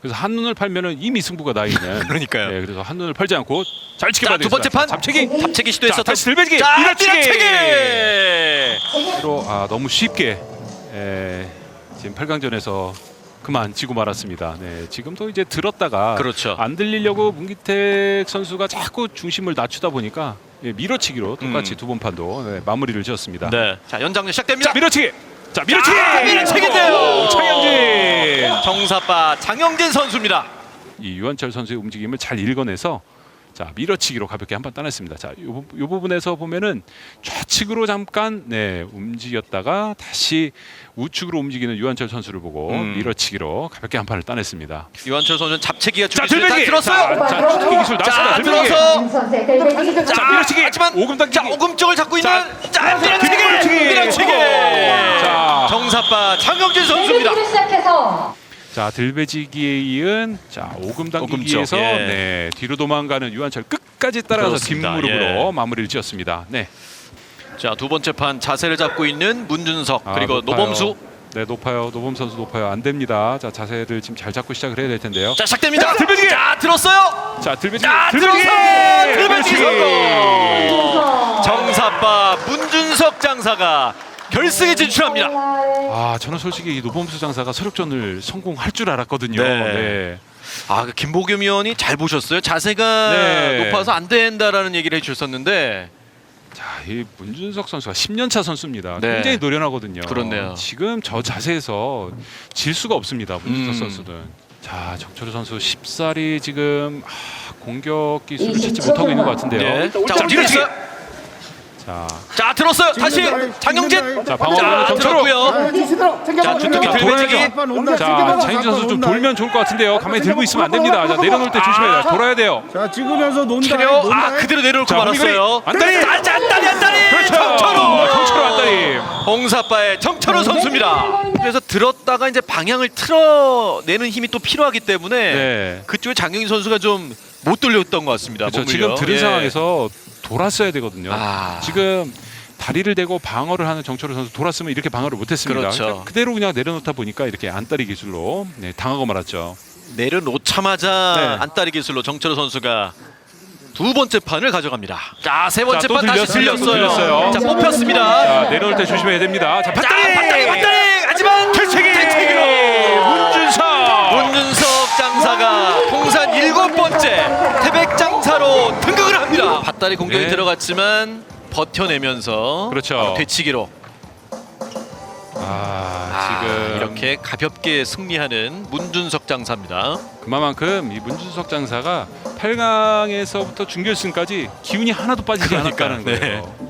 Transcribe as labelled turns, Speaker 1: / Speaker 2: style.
Speaker 1: 그래서 한 눈을 팔면은 이미 승부가 나 있는.
Speaker 2: 그러니까요.
Speaker 1: 네, 그래서 한 눈을 팔지 않고 잘 지켜봐야
Speaker 2: 자, 두 번째 판
Speaker 1: 잡채기.
Speaker 2: 잡채기 시도했어.
Speaker 1: 자, 다시 들배지기.
Speaker 2: 자,
Speaker 1: 밀어치기.
Speaker 2: 밀어치기.
Speaker 1: 로 아, 너무 쉽게 에, 지금 8강전에서 그만 지고 말았습니다. 네, 지금도 이제 들었다가
Speaker 2: 그렇죠.
Speaker 1: 안 들리려고 문기택 선수가 자꾸 중심을 낮추다 보니까 예, 밀어치기로 똑같이
Speaker 2: 음.
Speaker 1: 두번 판도 네, 마무리를 지었습니다.
Speaker 2: 네. 자, 연장전 시작됩니다.
Speaker 1: 자, 밀어치기. 자, 밀어치기.
Speaker 2: 아, 밀어치기인데요.
Speaker 1: 차영진.
Speaker 2: 정사빠 장영진 선수입니다.
Speaker 1: 이 유한철 선수의 움직임을 잘 읽어내서 자 밀어치기로 가볍게 한 번 따냈습니다. 자, 요, 부분에서 보면은 좌측으로 잠깐 네 움직였다가 다시 우측으로 움직이는 유한철 선수를 보고
Speaker 2: 음.
Speaker 1: 밀어치기로 가볍게 한 판을 따냈습니다.
Speaker 2: 유한철 선수는 잡채기가
Speaker 1: 자,
Speaker 2: 준비를 다
Speaker 1: 들배기.
Speaker 2: 들었어요.
Speaker 1: 자, 자, 추특기 기술 나왔습니다.
Speaker 2: 자,
Speaker 1: 들배기.
Speaker 2: 들어서 자,
Speaker 1: 자, 밀어치기.
Speaker 2: 하지만
Speaker 1: 오금 당기기.
Speaker 2: 자, 오금 쪽을 잡고 있는
Speaker 1: 자,
Speaker 2: 자, 밀어치기.
Speaker 1: 밀어치기.
Speaker 2: 밀어치기.
Speaker 1: 자.
Speaker 2: 정사빠 장영진 선수입니다.
Speaker 3: 시작해서
Speaker 1: 자 들배지기에 이은 자 오금 당기기에서
Speaker 2: 오금 예.
Speaker 1: 네 뒤로 도망가는 유한철 끝까지 따라가서
Speaker 2: 그렇습니다.
Speaker 1: 뒷무릎으로
Speaker 2: 예.
Speaker 1: 마무리를 지었습니다. 네.
Speaker 2: 자, 두 번째 판 자세를 잡고 있는 문준석
Speaker 1: 아,
Speaker 2: 그리고
Speaker 1: 높아요.
Speaker 2: 노범수.
Speaker 1: 네 높아요. 노범 선수 높아요. 안 됩니다. 자 자세를 지금 잘 잡고 시작을 해야 될 텐데요.
Speaker 2: 자, 시작됩니다.
Speaker 1: 자, 들배지기.
Speaker 2: 자, 들었어요.
Speaker 1: 자 들배지기.
Speaker 2: 자,
Speaker 1: 들배지기.
Speaker 2: 들어서 들배지기. 성공. 정사빠 문준석 장사가 결승에 진출합니다.
Speaker 1: 아 저는 솔직히 이 노범수 장사가 서력전을 성공할 줄 알았거든요.
Speaker 2: 네.
Speaker 1: 네.
Speaker 2: 아, 그 김보겸 의원이 잘 보셨어요. 자세가
Speaker 1: 네.
Speaker 2: 높아서 안 된다라는 얘기를 해주셨었는데
Speaker 1: 자, 이 문준석 선수가 10년차 선수입니다.
Speaker 2: 네.
Speaker 1: 굉장히 노련하거든요.
Speaker 2: 그렇네요.
Speaker 1: 지금 저 자세에서 질 수가 없습니다. 문준석
Speaker 2: 음.
Speaker 1: 선수는. 자, 정철우 선수 쉽사리 지금 아, 공격 기술을 찾지
Speaker 3: 20초
Speaker 1: 못하고 있는 것 같은데요.
Speaker 2: 네. 자,
Speaker 1: 자,
Speaker 2: 뒤로
Speaker 1: 밀어치기. 자,
Speaker 2: 자, 들었어요. 다시 장영진.
Speaker 1: 자, 방어하는
Speaker 2: 자,
Speaker 1: 정철우.
Speaker 2: 들었고요. 자, 주특기
Speaker 1: 자,
Speaker 2: 들배지기.
Speaker 1: 자, 차인준 선수 좀 돌면 좋을 것 같은데요. 가만히 들고 있으면 안 됩니다. 자, 내려놓을 때 조심해야 돼요. 돌아야 돼요.
Speaker 4: 자 찍으면서 논다. 논다.
Speaker 2: 아 그대로 내려놓고
Speaker 1: 자,
Speaker 2: 말았어요.
Speaker 1: 홍미그리. 안다리.
Speaker 2: 안다리 안다리.
Speaker 1: 그렇죠.
Speaker 2: 정철우.
Speaker 1: 정철우 안다리.
Speaker 2: 홍사빠의 정철우 선수입니다. 그래서 들었다가 이제 방향을 틀어내는 힘이 또 필요하기 때문에
Speaker 1: 네.
Speaker 2: 그쪽에 장영인 선수가 좀 못 돌렸던 것 같습니다.
Speaker 1: 그렇죠.
Speaker 2: 몸을요.
Speaker 1: 지금 들은
Speaker 2: 예.
Speaker 1: 상황에서 돌았어야 되거든요.
Speaker 2: 아.
Speaker 1: 지금 다리를 대고 방어를 하는 정철우 선수 돌았으면 이렇게 방어를 못했습니다.
Speaker 2: 그렇죠.
Speaker 1: 그러니까 그대로 그냥 내려놓다 보니까 이렇게 안다리 기술로 네, 당하고 말았죠.
Speaker 2: 내려놓자마자
Speaker 1: 네.
Speaker 2: 안다리 기술로 정철우 선수가 두 번째 판을 가져갑니다. 자, 세 번째
Speaker 1: 자, 또
Speaker 2: 판 다시
Speaker 1: 들렸어요. 또
Speaker 2: 들렸어요.
Speaker 1: 들렸어요.
Speaker 2: 자, 뽑혔습니다.
Speaker 1: 자, 내려올 때 조심해야 됩니다. 자,
Speaker 2: 자,
Speaker 1: 밧다리!
Speaker 2: 밧다리 밧다리 하지만
Speaker 1: 퇴치기!
Speaker 2: 퇴치기로
Speaker 1: 문준석!
Speaker 2: 문준석 장사가 통산 일곱 번째 태백 장사로 밧다리 공격이
Speaker 1: 네.
Speaker 2: 들어갔지만 버텨내면서
Speaker 1: 그렇죠.
Speaker 2: 바로 되치기로
Speaker 1: 아,
Speaker 2: 아,
Speaker 1: 지금
Speaker 2: 이렇게 가볍게 승리하는 문준석 장사입니다.
Speaker 1: 그만큼 이 문준석 장사가 8강에서부터 준결승까지 기운이 하나도 빠지지
Speaker 2: 그러니까,
Speaker 1: 않았다는
Speaker 2: 네.
Speaker 1: 거예요.